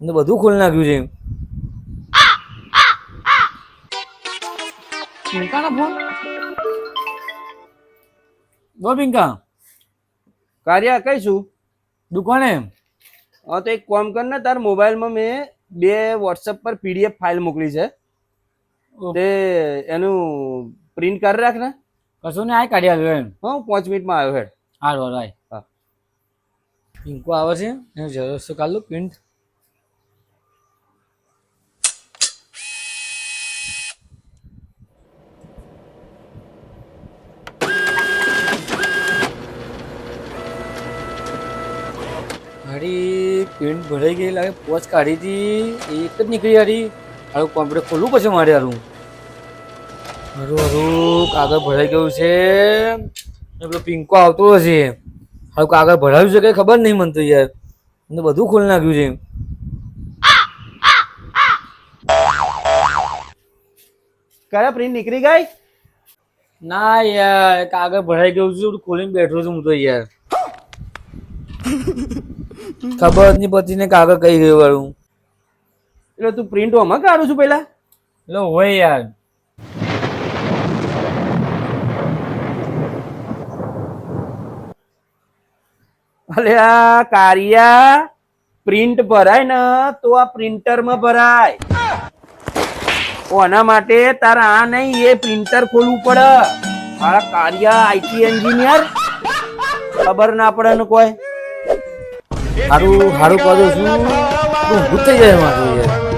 ને બધું ખોલી નાખ્યું છે. પિંકાનો ફોન? બોલ પિંકા કાર્ય કઈ છું? દુકાને? હા તો એક કોમ કર ને તાર મોબાઈલમાં મેં બે વોટ્સઅપ પર પીડીએફ ફાઇલ મોકલી છે. તે એનું પ્રિન્ટ કરી રાખ ને. કશું ને આ કાઢી આવ્યો એમ. હા હું પાંચ મિનિટમાં આવ્યો હેડ. હારું આય. હા. પિંકો આવે છે એનું ઝેરોક્ષ છે કાઢ લો પ્રિન્ટ. હારી પ્રિન્ટ ભરાઈ ગઈ લાગે પોચ કાઢી હતી. એક જ નીકળી હારી. હારું કોમ્પ્યુટર ખોલવું પછી મારે હારું. હારું હારું કાગળ ભરાઈ ગયું છે. પેલો પિંકો આવતો હશે. હારું કાગળ ભરાયું છે કઈ ખબર નહીં મને તો યાર. મને બધું ખોલી નાખ્યું છે. કયા પ્રિન્ટ નીકળી ગઈ? ના યાર કાગળ ભરાઈ ગયું છે ખોલીને બેઠો છું હું તો યાર. ખબર નહીં પડતી ને કાગળ કઈ ગયું વાળું. એટલે તું પ્રિન્ટ આમાં કાઢું છું પેલા લો હોય યાર. અલે આ કારિયા પ્રિન્ટ ભરાય ને તો આ પ્રિન્ટરમાં ભરાય. ઓના માટે તારા આ નહીં એ પ્રિન્ટર ખોલવું પડે. મારા કારિયા આઈટી એન્જિનિયર? ખબર ના પડે ને કોઈ. હારું હારું કહું છું. ઊભું થઈ જાય મારું યાર.